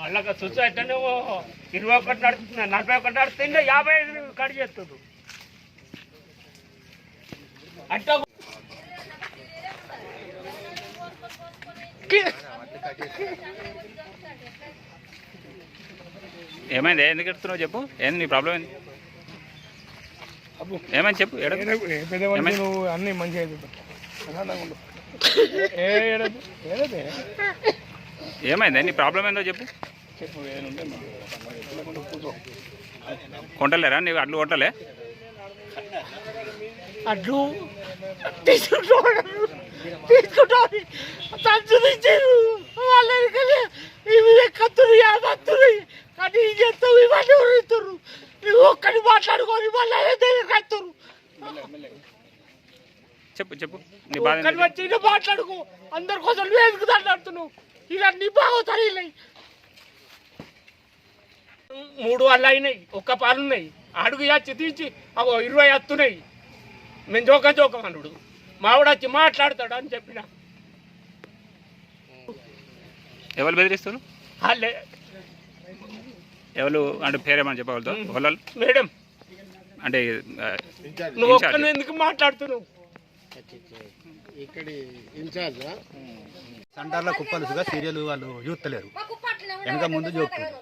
వాళ్ళకి సొసైటీ ఇరవై ఒకటి నలభై ఒకటి యాభై ఐదు కట్ చేస్తుంది ఏమైంది ఎందుకు ఎడుతున్నావు చెప్పు ఏంది నీ ప్రాబ్లం ఏంది ఏమైంది? చెప్పు నువ్వు అన్ని మంచిగా ఏమైందా? నీ ప్రాబ్లం ఏందో చెప్పు. కొంటలేరా? నీకు అడ్లు కొట్టలే? అడ్లు. తీసుకుంటాడు తీసుకుంటాడు సంచు తెచ్చారు వాళ్ళకి ఇవి కత్తురు యాభత్తురు కానీ ఈ చేస్తావు? ఇవన్నీ ఉరుతురు నువ్వు ఒక్కడి మాట్లాడుకొని మళ్ళీ కత్తురు చెప్పు చెప్పు. నీ బాధ వచ్చి మాట్లాడుకో. అందరి కోసం నువ్వు ఎందుకు మాట్లాడుతున్నావు ఇక నీ. మూడు వల్ల అయినాయి ఒక్క పాలు ఉన్నాయి. అడుగు వచ్చి తీసి అగో ఇరవై వస్తున్నాయి మేము జోక జోకం అనుడు మావిడ వచ్చి మాట్లాడతాడు అని చెప్పిన. ఎవరు బెదిరిస్తారు? వాళ్ళే ఎవరు అంటే పేరేమని చెప్పగలుగుతావు? వాళ్ళు మేడం. అంటే నువ్వు ఇన్ఛార్జ్. ఒక్కను ఎందుకు మాట్లాడుతున్నావు సంటార్ల కుప్పలుసుగా సీరియల్ వాళ్ళు చూస్తలేరు. వెనక ముందు జోకుతారు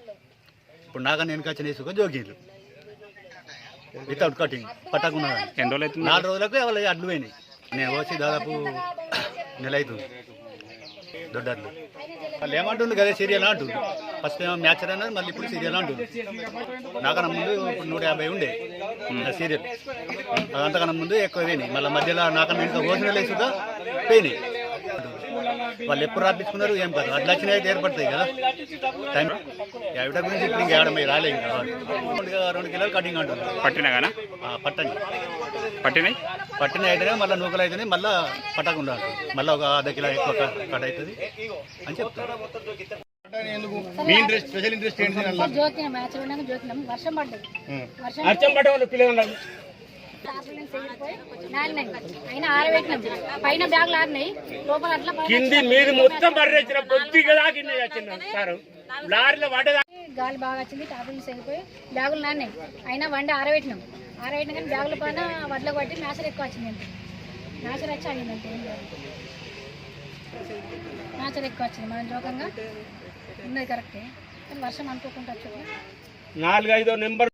ఇప్పుడు నాకన్నా వెనక వచ్చిన వేసుగా జోకిండ్రు. వితౌట్ కటింగ్ పట్టకుండా. నాలుగు రోజులకు వాళ్ళు అడ్లు పోయినాయి నేను వచ్చి దాదాపు నెల అవుతుంది. దొడ్డర్లు. వాళ్ళు ఏమంటుంది కదా సీరియల్ అంటుంది ఫస్ట్ ఏమో మ్యాచర్ అన్నారు మళ్ళీ ఇప్పుడు సీరియల్ అంటుంది నాకన్నా ముందు ఇప్పుడు నూట యాభై ఉండే సీరియల్ అంతకన్నా ముందు ఎక్కువ పోయినాయి. మళ్ళీ మధ్యలో నాకన్నా ఇంకా భోజనాలు వేసుగా పోయినాయి. వాళ్ళు ఎప్పుడు రాపించుకున్నారు ఏం కాదు. అట్లా వచ్చినాయి అయితే ఏర్పడతాయి కదా. టైం యావిట గురించి ఇప్పుడు ఇంకా ఏడమై రాలే ఇంకా. రెండు రెండు కిలోలు కటింగ్ అంటుంది పట్టినా ఆ, పట్టండి. పట్టినాయి? పట్టిన అయితేనే మళ్ళీ నూకలు అయితేనే మళ్ళీ పట్టకుండా మళ్ళీ ఒక అర్ధ కిలో ఎక్కువ కట్ అవుతుంది అని చెప్తారు. మీ ఇంట్రెస్ట్ స్పెషల్ ఇంట్రెస్ట్ ఏంటి సార్ జోకినాం మ్యాచ్ విన్నాక జోకినాం వర్షం పడ్డది. వర్షం అర్థం పడే వాళ్ళు పిల్లలు అయినా ఆరబెట్టినాం. పైన బ్యాగులు ఆరినాయి. లోపల అట్లా కింది మీది మొత్తం బర్రెచ్చిన కొద్దిగా దాకినాయి వచ్చిన సార్. లారీలో పడ్డదా? గాలి బాగా వచ్చింది టార్పులిన్స్ ఎగిరిపోయి బ్యాగులు నానినాయి. అయినా వండి ఆరబెట్టినాం. ఆరబెట్టిన కానీ బ్యాగుల పైన వడ్ల కొట్టి మ్యాచర్ ఎక్కువ వచ్చింది అంతే వచ్చి అడిగింది అంతే మ్యాచర్ ఎక్కువ వచ్చింది. మనం జోకంగా ఉన్నది కరెక్టే. కానీ వర్షం అనుకోకుండా వచ్చింది నాలుగైదో నెంబర్